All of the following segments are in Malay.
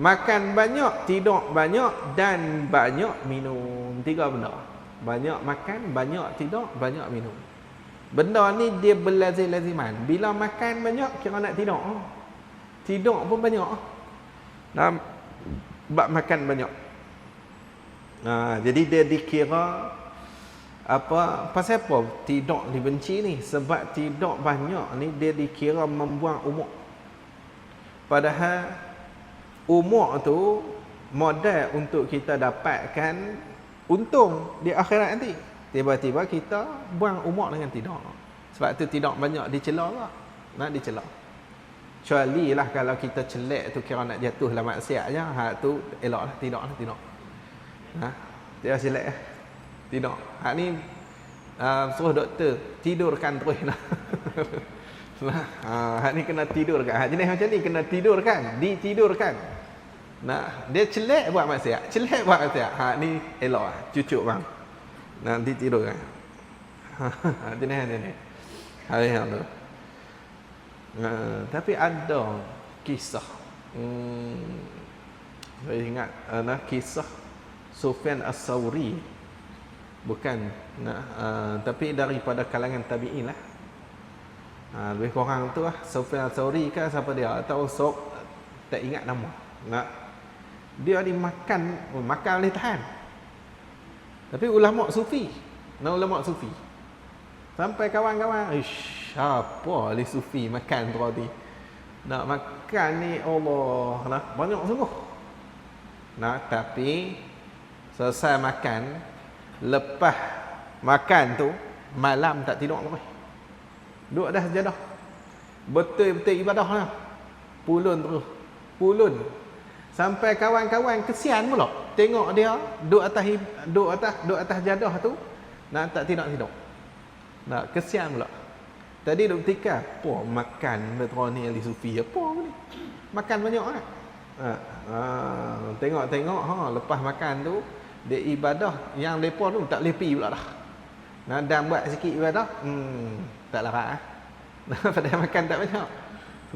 Makan banyak, tidur banyak dan banyak minum. Tiga benda. Banyak makan, banyak tidur, banyak minum. Benda ni dia berlazim-laziman. Bila makan banyak, kira nak tidur. Tidur pun banyak. Nah, bab makan banyak. Nah, jadi dia dikira apa pasal apa tidur dibenci ni sebab tidur banyak ni dia dikira membuang umur padahal umur tu modal untuk kita dapatkan untung di akhirat nanti. Tiba-tiba kita buang umur dengan tidur sebab tu tidur banyak dicela lah. Nak dicela. Kecuali lah kalau kita celek tu kira nak jatuh lah maksiat je ha tu elok lah tidur lah tidur ha dia celek lah. Tidur. Hak ni uh, suruh doktor tidurkan terus lah. hak ni kena tidurkan. Hak jenis macam ni kena tidurkan, ditidurkan. Nah, dia celek buat maksiat. Celek buat maksiat. Hak ni elok lah. Cucuk bang. Nah, ditidurkan. Hak jenis macam ni. Hari yang tu. Uh, tapi ada kisah. Hmm, saya ingat uh, kisah Sufyan As-Sawri bukan nah, uh, tapi daripada kalangan tabi'in lah uh, lebih kurang tu lah. Sufyan Sauri kan siapa dia? Atau sok tak ingat nama. Nak dia dimakan oh, makan oleh tahan. Tapi ulama sufi. Nah ulama sufi. Sampai kawan-kawan ish apa oleh sufi makan tu tadi nak makan ni Allah nah, banyak sungguh. Nah tapi selesai makan lepas makan tu malam tak tidur lagi duduk dah sejadah. Betul-betul ibadah lah. Pulun terus. Pulun. Sampai kawan-kawan kesian pula. Tengok dia duduk atas duduk atas duduk atas jadah tu nak tak tidur tidur nak kesian pula. Tadi duk tika apa makan betul ni ahli sufi apa ni. Makan banyak kan ha, ha, tengok-tengok ha lepas makan tu dia ibadah yang lepa tu tak lepi pula dah. Nah, dan buat sikit ibadah, hmm, tak larat ah. Pada makan tak banyak.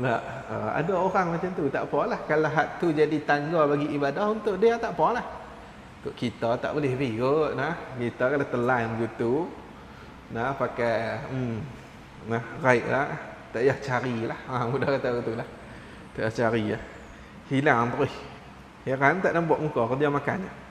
Nah, uh, ada orang macam tu, tak apalah. Kalau hak tu jadi tangga bagi ibadah untuk dia tak apalah. Untuk kita tak boleh kot, nah. Kita kalau telan begitu, nah pakai hmm, nah right lah. Tak payah carilah. Ha, mudah kata betul lah. Tak payah cari ya. Hilang terus. Ya kan tak nampak muka kerja makannya.